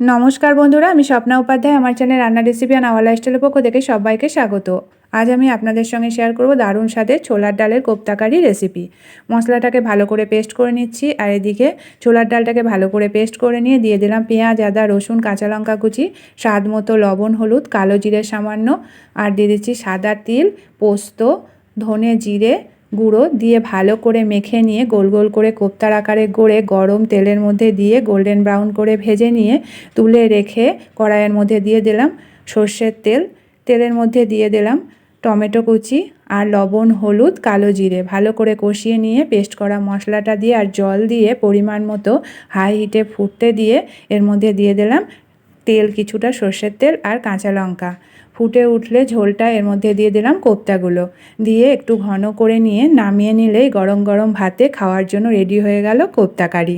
নমস্কার বন্ধুরা, আমি স্বপ্না উপাধ্যায়, আমার চ্যানেল রান্না রেসিপি আর আওয়ার লাইফস্টাইলের পক্ষ থেকে সবাইকে স্বাগত। আজ আমি আপনাদের সঙ্গে শেয়ার করব দারুণ স্বাদের ছোলার ডালের কোপ্তাকারি রেসিপি মশলাটাকে ভালো করে পেস্ট করে নিচ্ছি, আর এদিকে ছোলার ডালটাকে ভালো করে পেস্ট করে নিয়ে দিয়ে দিলাম পেঁয়াজ, আদা, রসুন, কাঁচা লঙ্কা কুচি, স্বাদ মতো লবণ, হলুদ, কালো জিরে সামান্য, আর দিয়ে দিচ্ছি সাদা তিল, পোস্ত, ধনে জিরে গুঁড়ো দিয়ে ভালো করে মেখে নিয়ে গোল গোল করে কোপ্তার আকারে গড়ে গরম তেলের মধ্যে দিয়ে গোল্ডেন ব্রাউন করে ভেজে নিয়ে তুলে রেখে কড়াইয়ের মধ্যে দিয়ে দিলাম সর্ষের তেল। তেলের মধ্যে দিয়ে দিলাম টমেটো কুচি আর লবণ, হলুদ, কালো জিরে। ভালো করে কষিয়ে নিয়ে পেস্ট করা মশলাটা দিয়ে আর জল দিয়ে পরিমাণ মতো হাই হিটে ফুটতে দিয়ে এর মধ্যে দিয়ে দিলাম তেল কিছুটা সর্ষের তেল আর কাঁচা লঙ্কা। ফুটে উঠলে ঝোলটা এর মধ্যে দিয়ে দিলাম কোপ্তাগুলো দিয়ে একটু ঘন করে নিয়ে নামিয়ে নিলেই গরম গরম ভাতে খাওয়ার জন্য রেডি হয়ে গেল কোপ্তা কারি।